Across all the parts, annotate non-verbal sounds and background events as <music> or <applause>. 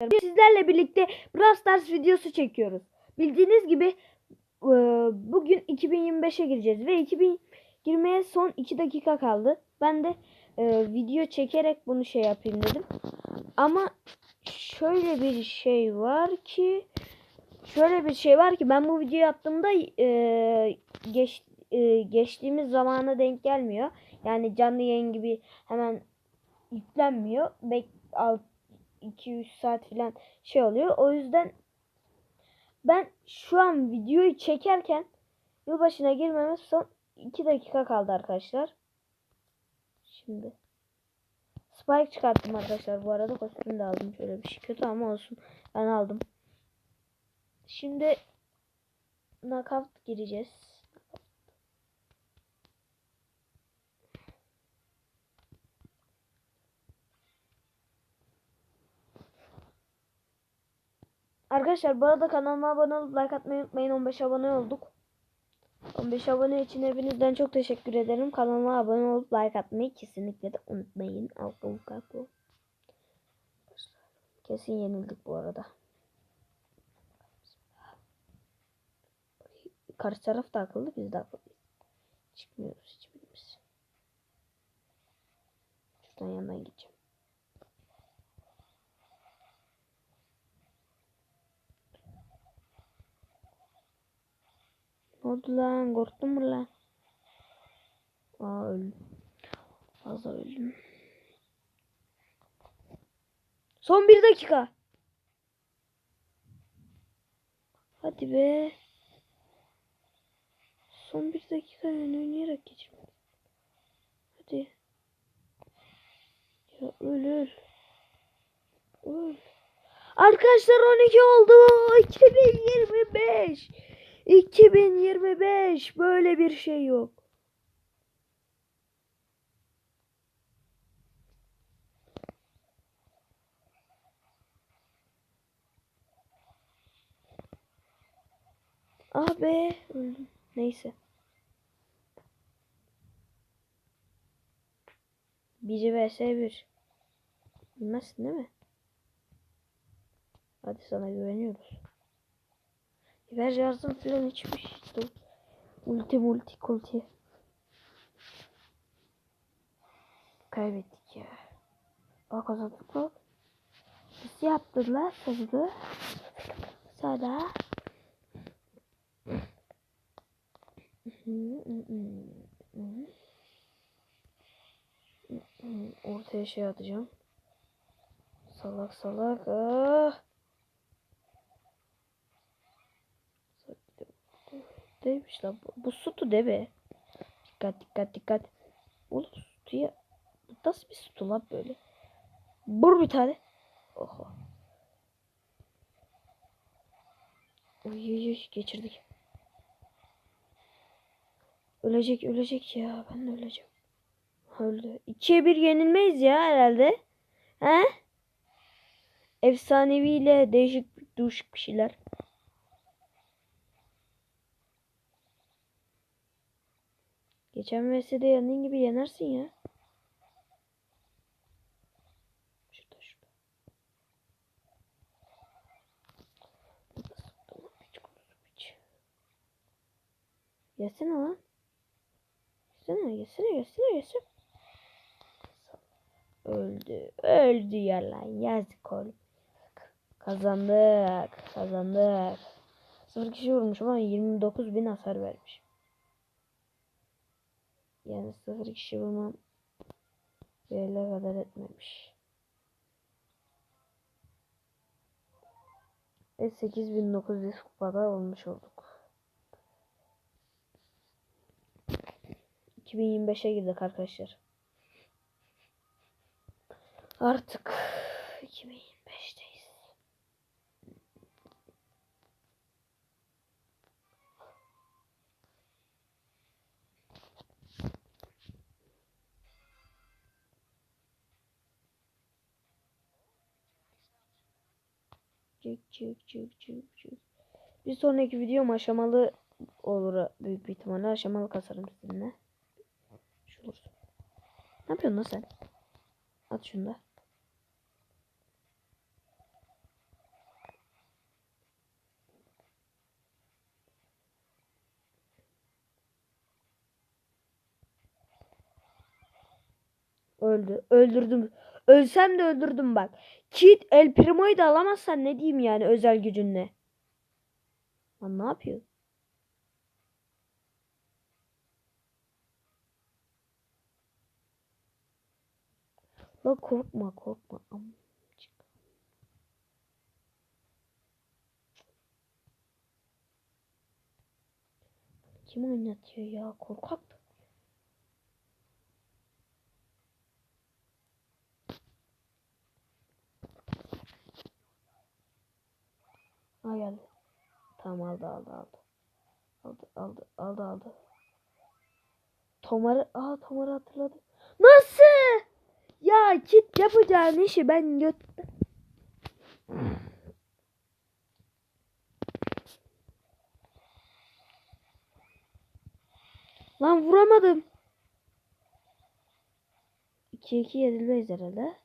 Sizlerle birlikte Brawl Stars videosu çekiyoruz. Bildiğiniz gibi e, bugün 2025'e gireceğiz ve 2020'ye son 2 dakika kaldı. Ben de e, video çekerek bunu şey yapayım dedim. Ama şöyle bir şey var ki şöyle bir şey var ki ben bu videoyu attığımda e, geç, geçtiğimiz zamana denk gelmiyor. Yani canlı yayın gibi hemen yüklenmiyor. Bek, alt, 2-3 saat falan şey oluyor. O yüzden ben şu an videoyu çekerken yılbaşına girmemiz son 2 dakika kaldı arkadaşlar. Şimdi Spike çıkarttım arkadaşlar. Bu arada kostüm de aldım. Şöyle bir şey kötü ama olsun. Ben aldım. Şimdi knockout gireceğiz. Arkadaşlar bu arada kanalıma abone olup like atmayı unutmayın. 15 abone olduk. 15 abone için hepinizden çok teşekkür ederim. Kanalıma abone olup like atmayı kesinlikle de unutmayın. Alkol kalkol. Kesin yenildik bu arada. Karşı taraf da akıllı biz de akıllıyız. Çıkmıyoruz hiçbirimiz. Şuradan yandan gideceğim. Oldu lan? Korktun mu lan? Aa öldüm. Fazla öldüm. Son bir dakika. Hadi be. Son bir dakika yani oynayarak geçirmek. Hadi. Ya öl öl. Öl. Arkadaşlar 12 oldu. 2025. 2025 böyle bir şey yok. Ah be öldüm. Neyse. Biri vs 1. Bilmezsin değil mi? Hadi sana güveniyoruz. Ver yazdım filan hiçbir şey yok. Ulti multi kulti. Kaybettik ya. Bak kazandık bak. Nasıl yaptılar sözü? Sonra. Ortaya şey atacağım. Salak salak. Ah. Değilmiş lan. Bu, bu sütü de be. Dikkat dikkat dikkat. Oğlum. Bu nasıl bir sütü lan böyle? Vur bir tane. Oha. Oy oy oy geçirdik. Ölecek ölecek ya. Ben de öleceğim. Öldü. 2'ye 1 yenilmeyiz ya herhalde. He? Efsaneviyle değişik değişik bir şeyler. Geçen VS'de yandığın gibi yenersin ya. Şurada şurada. Yesene lan. Yesene, yesene, yesene, yesene. Öldü. Öldü ya lan. Yazık oğlum. Kazandık. Kazandık. Sıfır kişi vurmuşum ama 29 bin hasar vermiş. Yani sıfır kişi vurmam böyle kadar etmemiş. Ve 8900 kupada olmuş olduk. 2025'e girdik arkadaşlar. Artık çık çık çık çık çık. Bir sonraki videom aşamalı olur e, büyük bir ihtimalle aşamalı kasarım sizinle. Şu olur. Ne yapıyorsun lan sen? At şunu da. Öldü. Öldürdüm. Ölsem de öldürdüm bak. Kit El Primo'yu da alamazsan ne diyeyim yani özel gücünle. Lan ne yapıyor? La korkma korkma. Amcık. Kim oynatıyor ya korkak. Ay geldi. Tamam aldı aldı aldı. Aldı aldı aldı aldı. Tomar'ı aa Tomar'ı hatırladım. Nasıl? Ya kit yapacağın işi ben göt Lan vuramadım. 2-2 yenilmeyiz herhalde.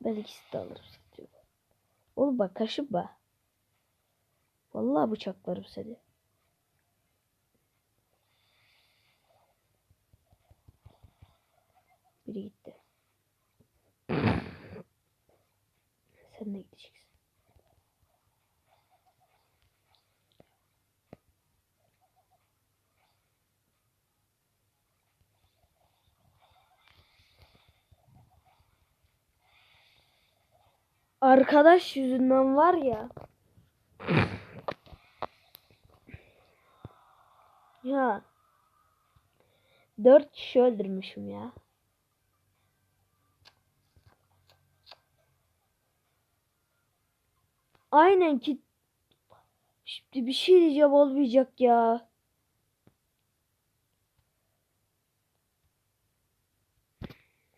Ben ikisi de alırım. Oğlum bak kaşım bak. Vallahi bıçaklarım seni. Biri gitti. <clears throat> Sen de gideceksin. Arkadaş yüzünden var ya. Ya. Dört kişi öldürmüşüm ya. Aynen ki. Şimdi bir şey diyeceğim olmayacak ya.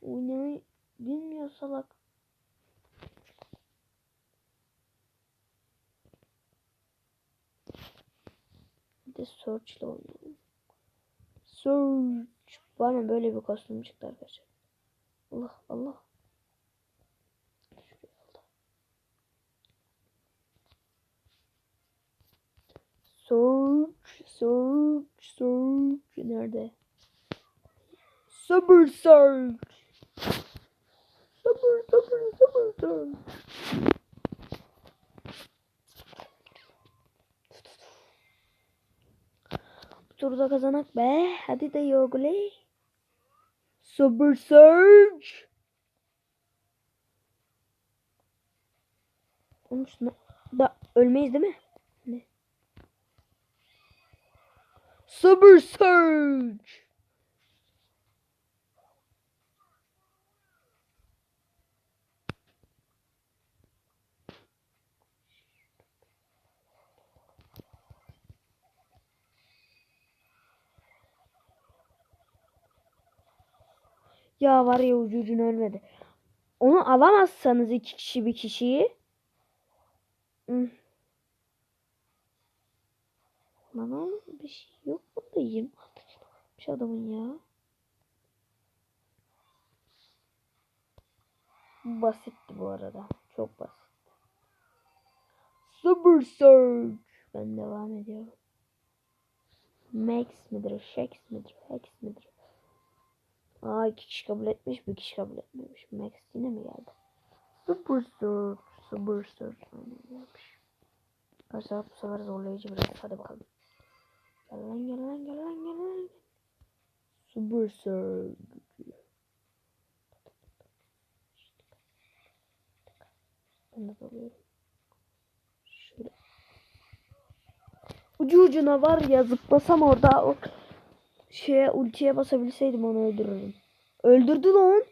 Oynamayı bilmiyor salak. De Search ile oynayalım. Search. Bana böyle bir kostüm çıktı arkadaşlar. Allah Allah. Search. Search. Search. Nerede? Sabır Search. Sabır sabır sabır Search. Turda kazanak be. Hadi de yogule. Sabır Search. Onun da ölmeyiz değil mi? Ne? Sabır Search. Ya var ya ucu ölmedi. Onu alamazsanız iki kişi bir kişiyi. Hmm. Lan bir şey yok burada 26 yaşındaymış adamın ya. Basitti bu arada. Çok basit. Super Surge. Ben devam ediyorum. Max midir? Shax midir? Hex midir? Aa iki kişi kabul etmiş, bir kişi kabul etmemiş. Max yine mi geldi? Super Surge. Super Surge. Aynen gelmiş. Arkadaşlar bu sefer zorlayıcı biraz. Hadi bakalım. Gel lan gel lan gel lan gel lan. Super Surge. Ben de dalıyorum. Şöyle. Ucu ucuna var ya zıplasam orada o şeye ultiye basabilseydim onu öldürürdüm. Öldürdü lan.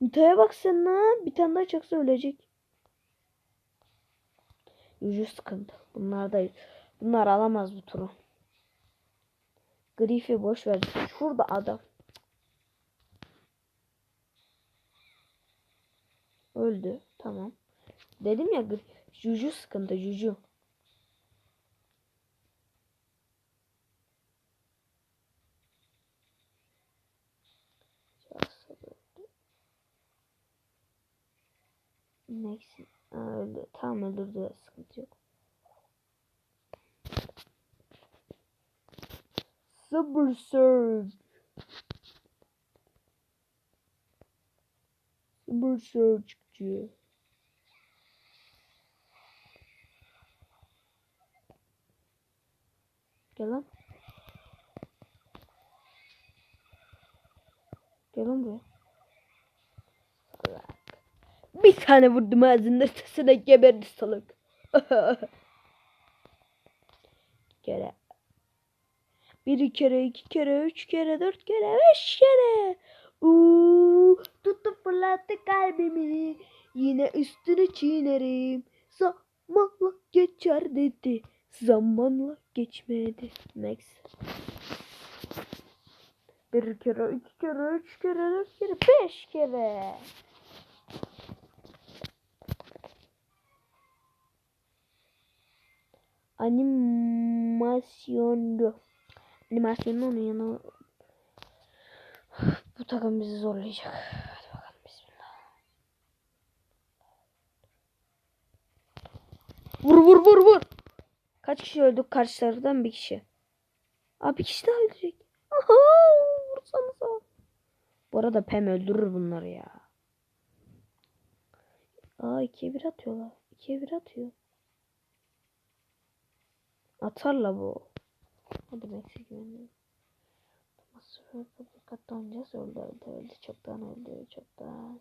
Nita'ya bak sen lan. Bir tane daha çaksa ölecek. Ucu sıkıntı. Bunlar da bunlar alamaz bu turu. Griff'i boş ver. Şurada adam. Öldü. Tamam. Dedim ya Juju sıkıntı. Juju. Neyse. Öldü. Tamam öldürdü. Sıkıntı yok. Super Surge. Super Search'cı. Gel lan. Gel lan buraya. Bir tane vurdum ağzında sesine geberdi salak. <laughs> kere. Bir kere, iki kere, üç kere, dört kere, beş kere. Uuu, tuttu fırlattı kalbimi. Yine üstüne çiğnerim. Zamanla geçer dedi. Zamanla geçmedi. Max. Bir kere, iki kere, üç kere, dört kere, beş kere. Animasyondu. Animasyonun onun yanı <sighs> bu takım bizi zorlayacak. Hadi bakalım bismillah. Vur vur vur vur. Kaç kişi öldük karşılardan bir kişi. Aa bir kişi daha ölecek. Aha vursanıza. Bu arada Pem öldürür bunları ya. Aa ikiye bir atıyorlar. İkiye bir atıyor. Atarla bu. Hadi Max'e güveniyorum. Nasıl dikkatli oynayacağız? Öldü öldü öldü. Çoktan öldü. Çoktan.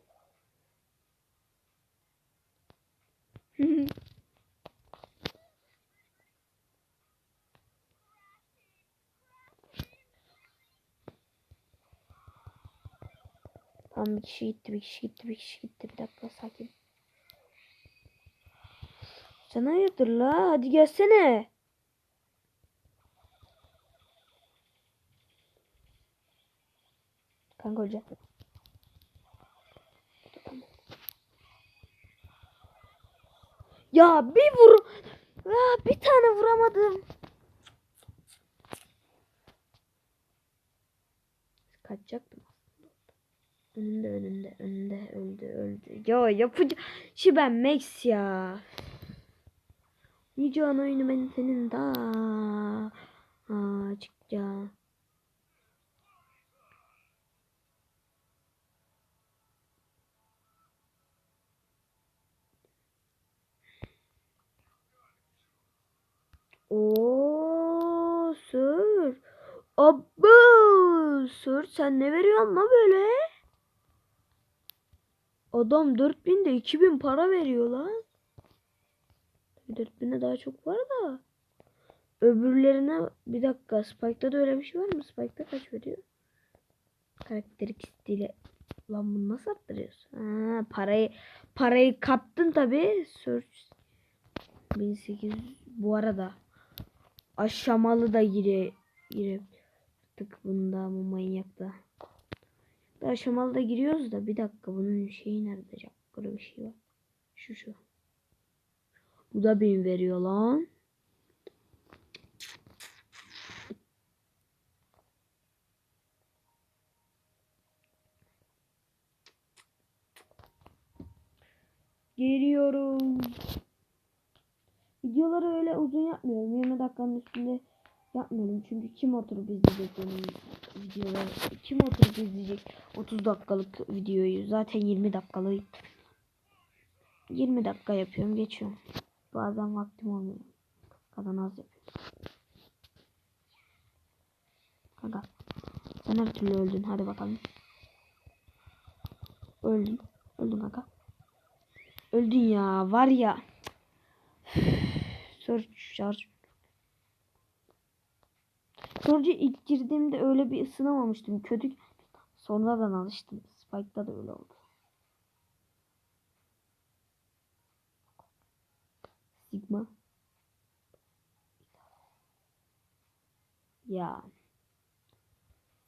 Tamam bir kişi gitti, bir kişi gitti, bir kişi gitti. Bir dakika sakin. Sen hayırdır la? Hadi gelsene. Kanka hoca. Ya bir vur. Ya bir tane vuramadım. Kaçacaktım aslında. Önünde önünde önünde öldü öldü. Ya yapacağım. Şu ben Max ya. Yüce ana oyunu ben senin da. Aa Oo, sır. Abba, sır sen ne veriyorsun la böyle? Adam 4000 de 2000 para veriyor lan. 4000'e daha çok var da. Öbürlerine bir dakika Spike'da da öyle bir şey var mı? Spike'da kaç veriyor? Karakterik stili. Lan bunu nasıl arttırıyorsun? Ha, parayı parayı kaptın tabi. Search 1800 bu arada aşamalı da gire girebildik bunda ama manyakta. Aşamalı da giriyoruz da bir dakika bunun şeyi nerede? Böyle bir şey var. Şu şu. Bu da bin veriyor lan. Geliyorum. Öyle uzun yapmıyorum. 20 dakikanın üstünde yapmıyorum. Çünkü kim oturup izleyecek benim videoları? Kim oturup izleyecek 30 dakikalık videoyu? Zaten 20 dakikalık. 20 dakika yapıyorum. Geçiyorum. Bazen vaktim olmuyor. Kadın az yapıyorum. Kanka. Sen her türlü öldün. Hadi bakalım. Öldün. Öldün kanka. Öldün ya. Var ya. Search şarj. İlk girdiğimde öyle bir ısınamamıştım. Kötü. Sonradan alıştım. Spike'da da öyle oldu. Sigma. Ya.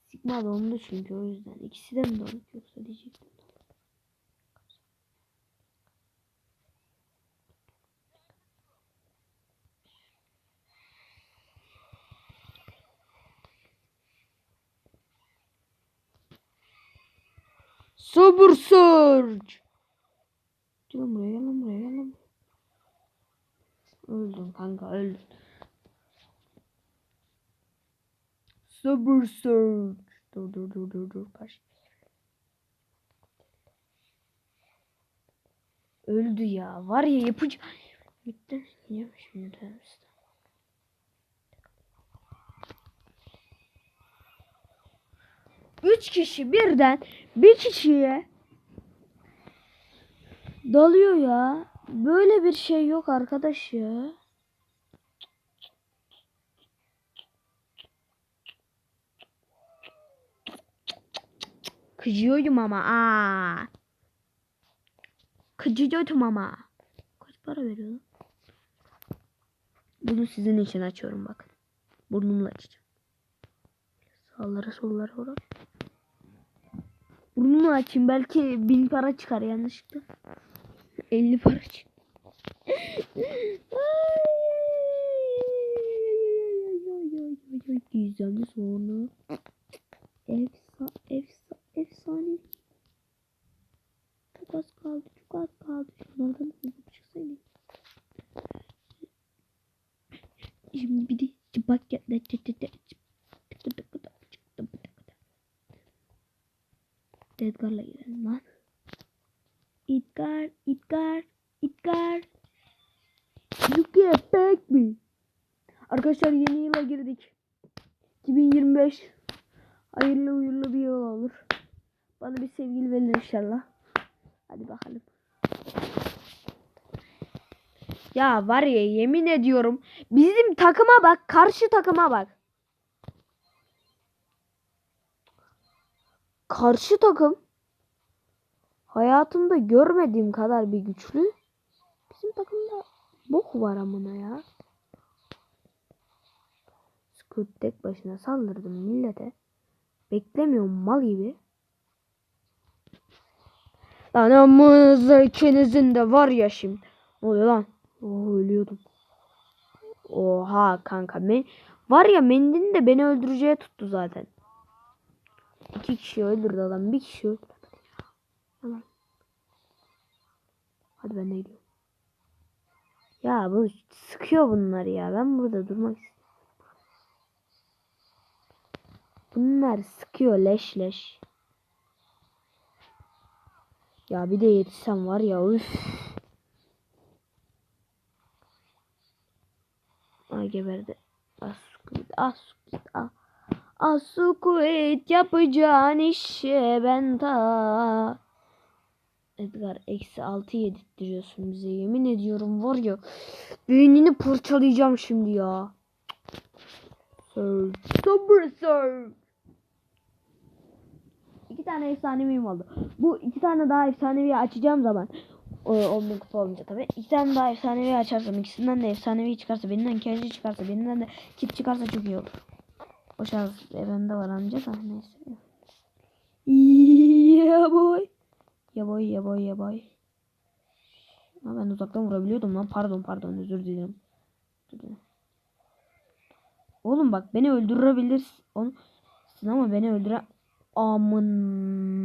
Sigma dondu çünkü o yüzden. İkisi de mi donuk yoksa diyecektim. Super Surge. Gel buraya, gel lan buraya, gel lan. Öldün kanka, öldün. Super Surge. Dur dur dur dur dur. Kaç. Öldü ya. Var ya yapıcı. Gitti. Niye şimdi de Üç kişi birden bir kişiye dalıyor ya. Böyle bir şey yok arkadaş ya. Kızıyorum ama aa. Kızıyorum ama. Kaç para veriyor? Bunu sizin için açıyorum bakın. Burnumla açacağım. Sağlara sollara uğrak. Burnumu açayım belki bin para çıkar yanlışlıkla. 50 para çık. Gizemli sonra. Efsa, efsa, efsane. Çok az kaldı, çok az kaldı. Şunlardan hızlı çıksaydı. Şimdi bir de çıplak yapma. Edgar'la gidelim lan. Edgar, Edgar, Edgar. You get back me. Arkadaşlar yeni yıla girdik. 2025. Hayırlı uyurlu bir yıl olur. Bana bir sevgili verin inşallah. Hadi bakalım. Var ya yemin ediyorum. Bizim takıma bak. Karşı takıma bak. Karşı takım hayatımda görmediğim kadar bir güçlü. Bizim takımda bok var amına ya. Scoot tek başına saldırdım millete. Beklemiyorum mal gibi. Lan amınıza ikinizin de var ya şimdi. Ne oluyor lan? Oo ölüyordum. Oha kanka. Men var ya Mendin de beni öldüreceğe tuttu zaten. İki kişi öldürdü adam. Bir kişi öldürdü. Hadi ben de gidiyorum. Ya bu sıkıyor bunlar ya. Ben burada durmak istiyorum. Bunlar sıkıyor leş leş. Ya bir de yetişsem var ya üf. Ay geberdi. Asukit, asukit, ah. Asukit yapacağın işe ben ta. Edgar eksi altı yedirtiyorsun bize yemin ediyorum var ya. Beynini parçalayacağım şimdi ya. Sir. Super sir. İki tane efsaneviyim oldu. Bu iki tane daha efsanevi açacağım zaman. O 10 bin kupa olunca tabii. İki daha efsanevi açarsam ikisinden de efsanevi çıkarsa birinden kenci çıkarsa birinden de kit çıkarsa çok iyi olur. O şans evrende var anca da neyse. Yeah boy. Ya boy ya boy ya boy. Ha, ben uzaktan vurabiliyordum lan. Pardon pardon. Özür dilerim. Oğlum bak beni öldürebilirsin onu ama beni öldüre amın.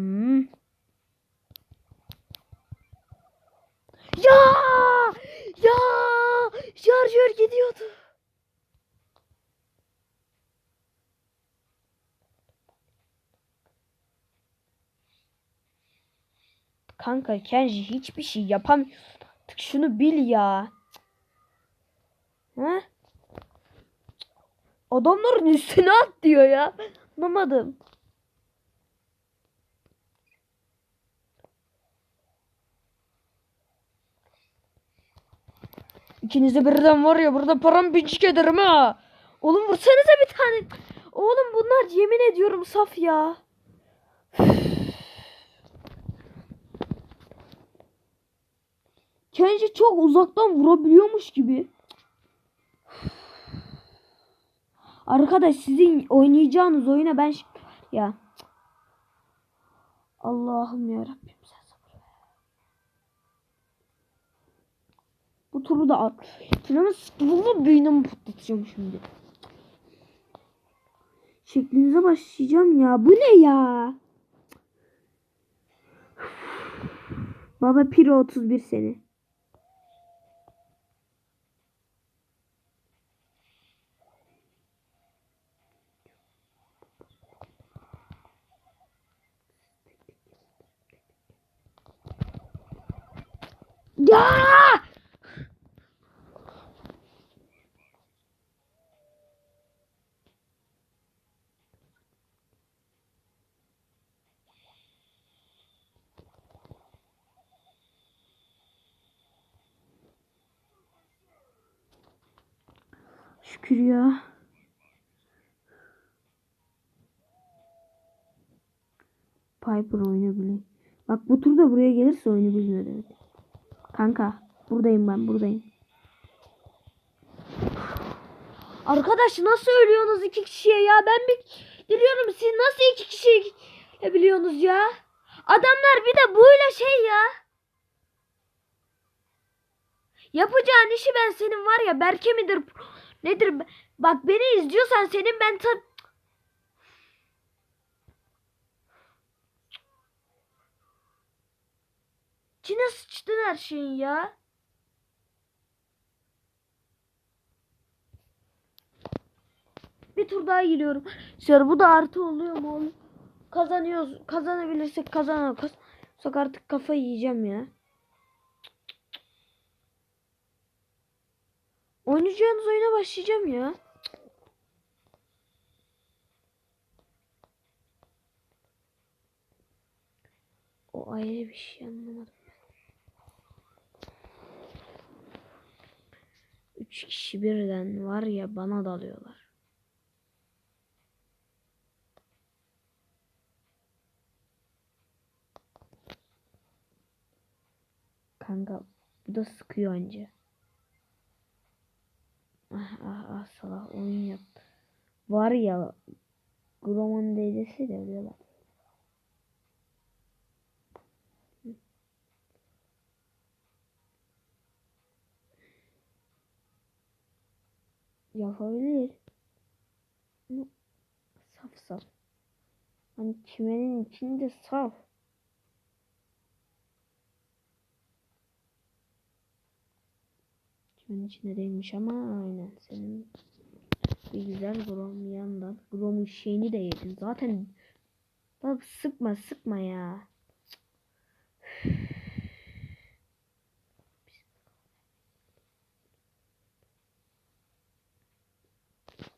Ya! Ya! Şarjör gidiyordu. Kanka Kenji hiçbir şey yapamıyorsun artık. Şunu bil ya. He? Adamların üstüne at diyor ya. Anlamadım. İkinize birden var ya burada param pinçik ederim ha. Oğlum vursanıza bir tane. Oğlum bunlar yemin ediyorum saf ya. <sighs> Kenji çok uzaktan vurabiliyormuş gibi. <sighs> Arkadaş sizin oynayacağınız oyuna ben ya Allah'ım ya Rabbim Bu turu da at. Canımı sıkılma beynimi patlatacağım şimdi. Şeklinize başlayacağım ya. Bu ne ya? Baba Piro 31 seni. Ya! Şükür ya. Piper bile. Bak bu tur da buraya gelirse bilmiyor demek. Kanka buradayım ben buradayım. Arkadaş nasıl ölüyorsunuz iki kişiye ya? Ben bir biliyorum siz nasıl iki kişiye biliyorsunuz ya? Adamlar bir de böyle şey ya. Yapacağın işi ben senin var ya Berke midir nedir? Bak beni izliyorsan senin ben ta İçine sıçtın her şeyin ya. Bir tur daha giriyorum. Sonra bu da artı oluyor mu oğlum? Kazanıyoruz. Kazanabilirsek kazanalım. Kazanırsak artık kafayı yiyeceğim ya. Oynayacağınız oyuna başlayacağım ya. O ayrı bir şey anlamadım. Üç kişi birden var ya bana dalıyorlar. Kanka bu da sıkıyor anca. Ah ah ah salak oyun yaptı. Var ya Grom'un dedesi de ölüyorlar. Yapabilir. Ama saf saf. Hani çimenin içinde saf. Çimenin içinde değilmiş ama aynen senin bir güzel Grom yandan. Grom'un şeyini de yedin. Zaten Bak sıkma sıkma ya.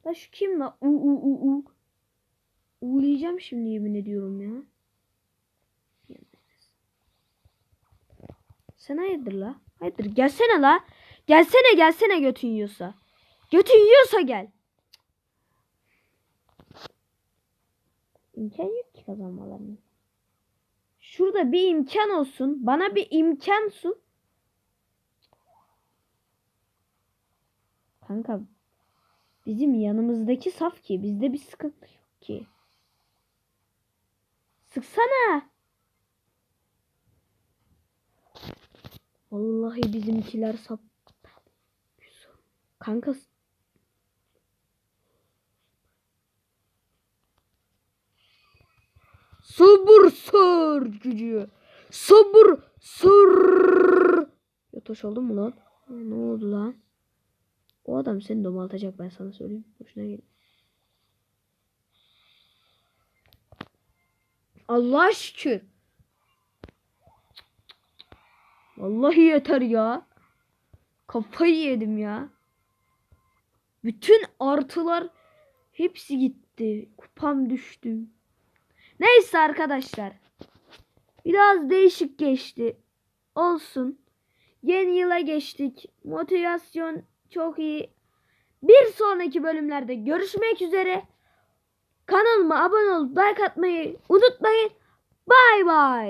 La şu kim la? U u u u. Uğulayacağım şimdi yemin ediyorum ya. Sen hayırdır la? Hayırdır gelsene la. Gelsene gelsene götün yiyorsa. Götün yiyorsa gel. İmkan yok ki kazanmalarını. Şurada bir imkan olsun. Bana bir imkan sun. Kanka bizim yanımızdaki saf ki bizde bir sıkıntı yok ki. Sıksana. Vallahi bizimkiler sap. Kanka Sabır sır gücü. Sabır sır. Yatoş oldun mu lan? Ne oldu lan? O adam seni domaltacak ben sana söyleyeyim. Boşuna gel. Allah şükür. Vallahi yeter ya. Kafayı yedim ya. Bütün artılar hepsi gitti. Kupam düştü. Neyse arkadaşlar. Biraz değişik geçti. Olsun. Yeni yıla geçtik. Motivasyon çok iyi. Bir sonraki bölümlerde görüşmek üzere. Kanalıma abone olup like atmayı unutmayın. Bay bay.